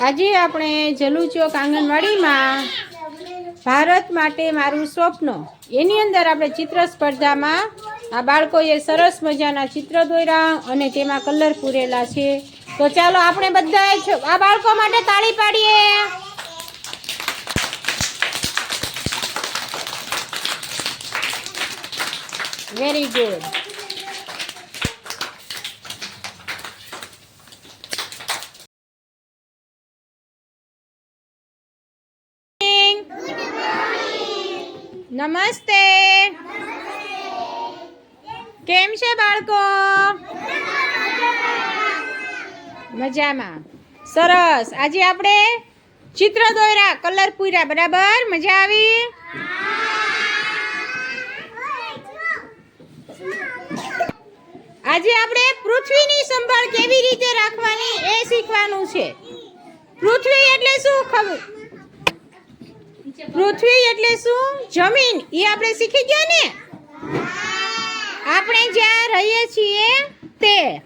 આજે આપણે જલુચોક આંગણવાડીમાં ભારત માટે મારું સ્વપ્ન. એની અંદર આપણે ચિત્ર સ્પર્ધામાં આ બાળકોએ સરસ મજાના ચિત્ર દોર્યા અને તેમાં કલર પૂરેલા છે. તો ચાલો આપણે બધા આ બાળકો માટે તાળી પાડીએ. વેરી ગુડ નમસ્તે. કેમ છે બાળકો? મજામાં. સરસ. આજે આપણે ચિત્ર દોર્યા કલર પૂર્યા બરાબર? મજા આવી? આજે આપણે પૃથ્વીની સંભાળ કેવી રીતે રાખવાની એ શીખવાનું છે. પૃથ્વી એટલે શું ખબર પૃથ્વી એટલે શું? જમીન. એ આપણે શીખી ગયા ને? આપણે જ્યાં રહીએ છીએ તે.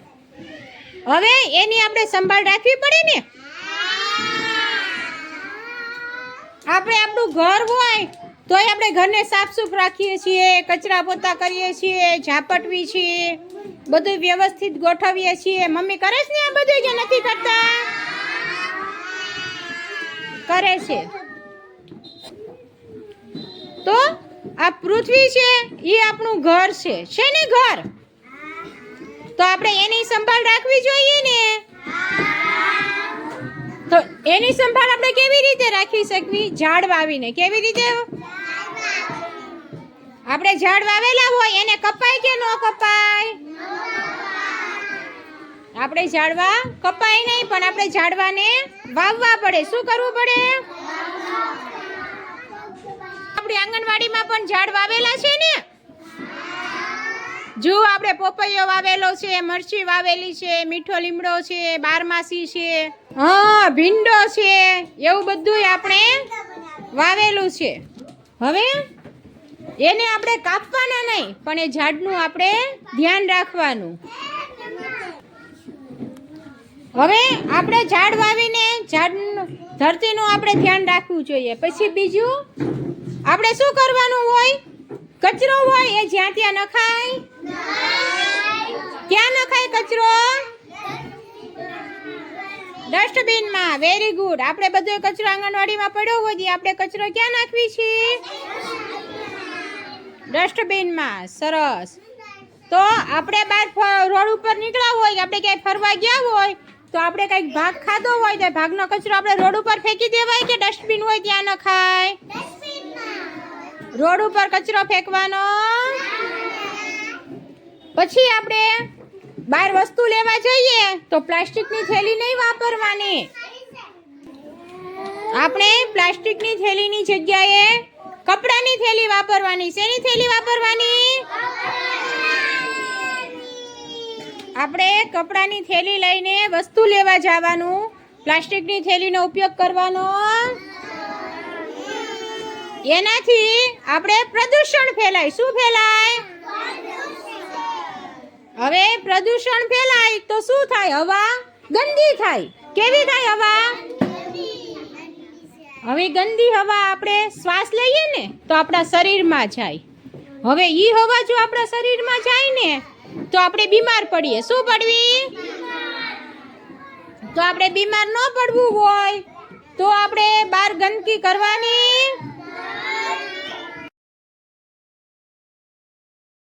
હવે એની આપણે સંભાળ રાખવી પડે ને? આપણે આપણું ઘર હોય, તોય આપણે ઘરને સાફ સુફ રાખીએ છીએ, કચરા પોતા કરીએ છીએ, ઝાપટવી છીએ, બધું વ્યવસ્થિત ગોઠવીએ છીએ. મમ્મી કરે છે ને આ બધું કે નથી કરતા? કરે છે. તો આ પૃથ્વી છે એ આપણું ઘર છે. છે ને ઘર? તો આપણે એની સંભાળ રાખવી જોઈએ ને? તો એની સંભાળ આપણે કેવી રીતે રાખી શકવી? ઝાડ વાવીને. કેવી રીતે? આપણે ઝાડ વાવેલા હોય, એને કપાય કે ન કપાય? આપણે ઝાડવા કપાય નહીં, પણ આપણે ઝાડવાને વાવવા પડે. શું કરવું પડે? આંગણવાડીમાં પણ ઝાડ વાવેલા છે ને? જો આપણે પોપૈયો વાવેલો છે, મરચી વાવેલી છે, મીઠો લીમડો છે, બારમાસી છે, હા, ભીંડો છે, એવું બધું આપણે વાવેલું છે. હવે એને આપણે કાપવાના નહીં, પણ એ ઝાડનું આપણે ધ્યાન રાખવાનું. હવે આપણે ઝાડ વાવીને ઝાડ ધરતીનું આપણે ધ્યાન રાખવું જોઈએ. પછી બીજું? આપણે શું કરવાનું હોય? કચરો હોય, એ જ્યાં ત્યાં નખાય? ક્યાં નખાય કચરો? ડસ્ટબિનમાં. વેરી ગુડ આપણે બધો કચરો આંગણવાડીમાં પડ્યો હોય આપણે કચરો ક્યાં નાખવી છે ડસ્ટબિનમાં. સરસ. તો આપણે બહાર રોડ ઉપર નીકળ્યા હોય, આપણે ક્યાંય ફરવા ગયા હોય, તો આપણે કંઈક ભાગ ખાધો હોય, તો ભાગનો કચરો આપણે રોડ ઉપર ફેંકી દેવાય કે ડસ્ટબિન હોય, ત્યાં ન ખાય રોડ ઉપર કચરો ફેંકવાનો? પછી આપણે બહાર વસ્તુ લેવા જઈએ તો પ્લાસ્ટિકની થેલી નહીં વાપરવાની. આપણે પ્લાસ્ટિકની થેલીની જગ્યાએ કપડાની થેલી વાપરવાની. શેની થેલી વાપરવાની? આપણે કપડાની થેલી લઈને વસ્તુ લેવા જવાનું, પ્લાસ્ટિકની થેલીનો ઉપયોગ કરવાનો. એનાથી આપણે પ્રદૂષણ ફેલાય. શું ફેલાય? હવે પ્રદૂષણ ફેલાય તો શું થાય? હવા ગંદી થાય. કેવી થાય હવા? હવે ગંદી હવા આપણે શ્વાસ લઈએ ને, તો આપણા શરીરમાં જાય. હવે ઈ હવા જો આપણા શરીરમાં જાય ને, તો આપણે બીમાર પડીએ. શું પડવી? તો આપણે બીમાર ન પડવું હોય, તો આપણે બહાર ગંદકી કરવાની